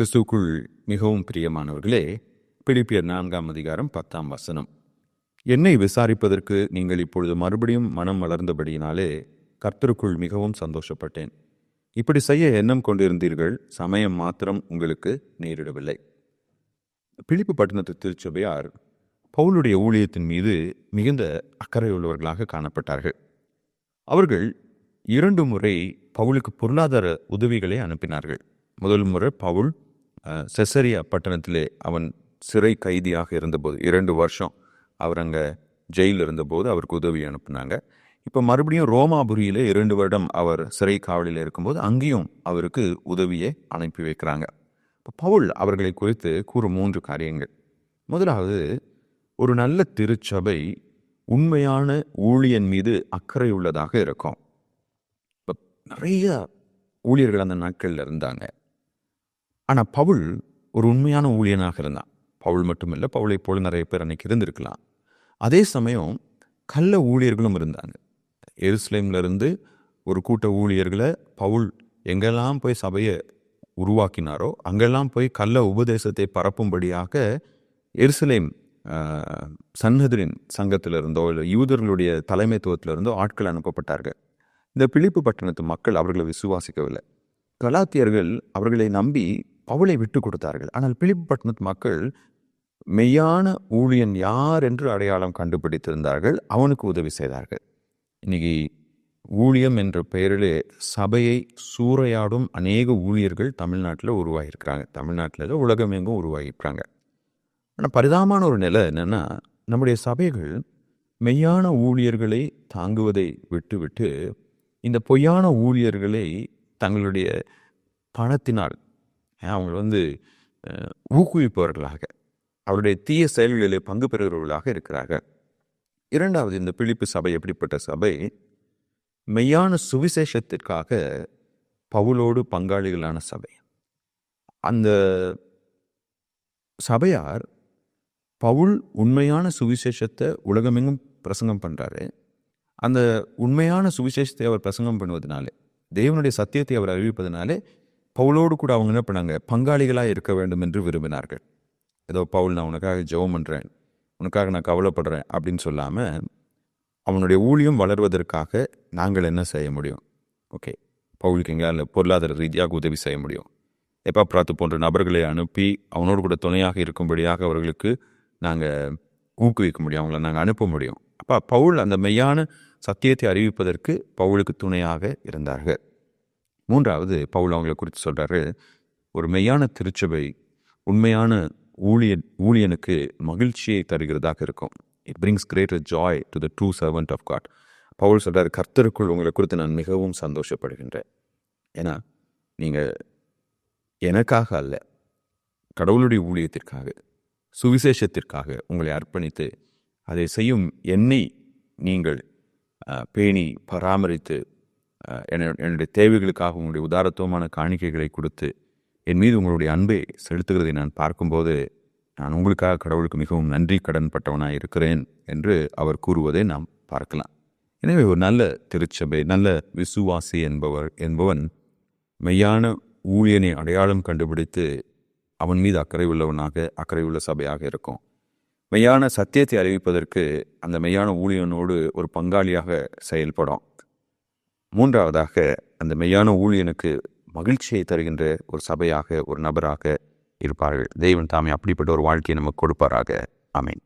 கிறிஸ்துக்குள் மிகவும் பிரியமானவர்களே பிலிப்பியர் நான்காம் அதிகாரம் பத்தாம் வசனம். என்னை விசாரிப்பதற்கு நீங்கள் இப்பொழுது மறுபடியும் மனம் வளர்ந்தபடியினாலே கர்த்தருக்குள் மிகவும் சந்தோஷப்பட்டேன். இப்படி செய்ய எண்ணம் கொண்டிருந்தீர்கள் சமயம் மாத்திரம் உங்களுக்கு நேரிடவில்லை. பிலிப்பு பட்டணத்து திருச்சபையார் பவுலுடைய ஊழியத்தின் மீது மிகுந்த அக்கறையுள்ளவர்களாக காணப்பட்டார்கள். அவர்கள் இரண்டு முறை பவுலுக்கு பொருளாதார உதவிகளை அனுப்பினார்கள். முதல் முறை பவுல் செசரியா பட்டணத்திலே அவன் சிறை கைதியாக இருந்தபோது இரண்டு வருஷம் அவர் அங்கே ஜெயிலில் இருந்தபோது அவருக்கு உதவி அனுப்புனாங்க. இப்போ மறுபடியும் ரோமாபுரியிலே இரண்டு வருடம் அவர் சிறை காவலில் இருக்கும்போது அங்கேயும் அவருக்கு உதவியை அனுப்பி வைக்கிறாங்க. இப்போ பவுல் அவர்களை குறித்து கூறும் மூன்று காரியங்கள். முதலாவது ஒரு நல்ல திருச்சபை உண்மையான ஊழியன் மீது அக்கறை உள்ளதாக இருக்கும். இப்போ நிறைய ஊழியர்கள் அந்த நாட்களில் இருந்தாங்க. ஆனால் பவுல் ஒரு உண்மையான ஊழியனாக இருந்தான். பவுல் மட்டுமில்லை பவுளை போல நிறைய பேர் அன்னைக்கு இருந்திருக்கலாம். அதே சமயம் கள்ள ஊழியர்களும் இருந்தாங்க. எருசலேம்லேருந்து ஒரு கூட்ட ஊழியர்களை பவுல் எங்கெல்லாம் போய் சபையை உருவாக்கினாரோ அங்கெல்லாம் போய் கள்ள உபதேசத்தை பரப்பும்படியாக எருசலேம் ஆஹ், சன்னதரின் சங்கத்திலிருந்தோ இல்லை யூதர்களுடைய தலைமைத்துவத்திலிருந்தோ ஆட்கள் அனுப்பப்பட்டார்கள். இந்த பிழிப்பு பட்டணத்து மக்கள் அவர்களை விசுவாசிக்கவில்லை. கலாத்தியர்கள் அவர்களை நம்பி பவுலை விட்டு கொடுத்தார்கள். ஆனால் பிலிப்பு மக்கள் மெய்யான ஊழியன் யார் என்று அடையாளம் கண்டுபிடித்திருந்தார்கள் அவனுக்கு உதவி செய்தார்கள். இன்னைக்கு ஊழியம் என்ற பெயரிலே சபையை சூறையாடும் அநேக ஊழியர்கள் தமிழ்நாட்டில் உருவாகியிருக்கிறாங்க. தமிழ்நாட்டில் உலகம் உலகமெங்கும் உருவாகியிருக்கிறாங்க. ஆனால் பரிதாபமான ஒரு நிலை என்னென்னா நம்முடைய சபைகள் மெய்யான ஊழியர்களை தாங்குவதை விட்டுவிட்டு இந்த பொய்யான ஊழியர்களை தங்களுடைய பணத்தினால் அவங்க வந்து ஊக்குவிப்பவர்களாக அவருடைய தீய செயல்களிலே பங்கு பெறுகிறவர்களாக இருக்கிறார்கள். இரண்டாவது இந்த பிலிப்பு சபை எப்படிப்பட்ட சபை? மெய்யான சுவிசேஷத்திற்காக பவுலோடு பங்காளிகளான சபை. அந்த சபையார் பவுல் உண்மையான சுவிசேஷத்தை உலகமெங்கும் பிரசங்கம் பண்ணுறாரு அந்த உண்மையான சுவிசேஷத்தை அவர் பிரசங்கம் பண்ணுவதனாலே தேவனுடைய சத்தியத்தை அவர் அறிவிப்பதனாலே பவுலோடு கூட அவங்க என்ன பண்ணாங்க? பங்காளிகளாக இருக்க வேண்டும் என்று விரும்பினார்கள். ஏதோ பவுல் நான் உனக்காக ஜெபம் பண்ணுறேன் உனக்காக நான் கவலைப்படுறேன். அப்படின்னு சொல்லாமல் அவனுடைய ஊழியம் வளர்வதற்காக நாங்கள் என்ன செய்ய முடியும்? ஓகே. பவுலுக்கு எங்கேயால பொருளாதார ரீதியாக உதவி செய்ய முடியும். எப்பா பிராத்து போன்ற நபர்களை அனுப்பி அவனோடு கூட துணையாக இருக்கும்படியாக அவர்களுக்கு நாங்கள் ஊக்குவிக்க முடியும். அவங்கள நாங்கள் அனுப்ப முடியும். அப்போ பவுல் அந்த மெய்யான சத்தியத்தை அறிவிப்பதற்கு பவுலுக்கு துணையாக இருந்தார்கள். மூன்றாவது பவுல் அவங்களை குறித்து சொல்கிறாரு ஒரு மெய்யான திருச்சபை உண்மையான ஊழியன் ஊழியனுக்கு மகிழ்ச்சியை தருகிறதாக இருக்கும். It brings greater joy to the true servant of God Paul சொல்கிறார் கர்த்தருக்குள் உங்களை குறித்து நான் மிகவும் சந்தோஷப்படுகின்றேன். ஏன்னா நீங்கள் எனக்காக அல்ல கடவுளுடைய ஊழியத்திற்காக சுவிசேஷத்திற்காக உங்களை அர்ப்பணித்து அதை செய்யும் என்னை நீங்கள் பேணி பராமரித்து என்னுடைய தேவைகளுக்காக உங்களுடைய உதாரத்துவமான காணிக்கைகளை கொடுத்து என் மீது உங்களுடைய அன்பை செலுத்துகிறதை நான் பார்க்கும்போது நான் உங்களுக்காக கடவுளுக்கு மிகவும் நன்றி கடன்பட்டவனாக இருக்கிறேன் என்று அவர் கூறுவதை நாம் பார்க்கலாம். எனவே ஒரு நல்ல திருச்சபை நல்ல விசுவாசி என்பவர் என்பவன் மெய்யான ஊழியனை அடையாளம் கண்டுபிடித்து அவன் மீது அக்கறை உள்ளவனாக அக்கறை உள்ள சபையாக இருக்கும். மெய்யான சத்தியத்தை அறிவிப்பதற்கு அந்த மெய்யான ஊழியனோடு ஒரு பங்காளியாக செயல்படும். மூன்றாவதாக அந்த மெய்யான ஊழியனுக்கு மகிழ்ச்சியை தருகின்ற ஒரு சபையாக ஒரு நபராக இருப்பார்கள். தெய்வன் தாமே அப்படிப்பட்ட ஒரு வாழ்க்கையை நமக்கு கொடுப்பாராக. அமீன்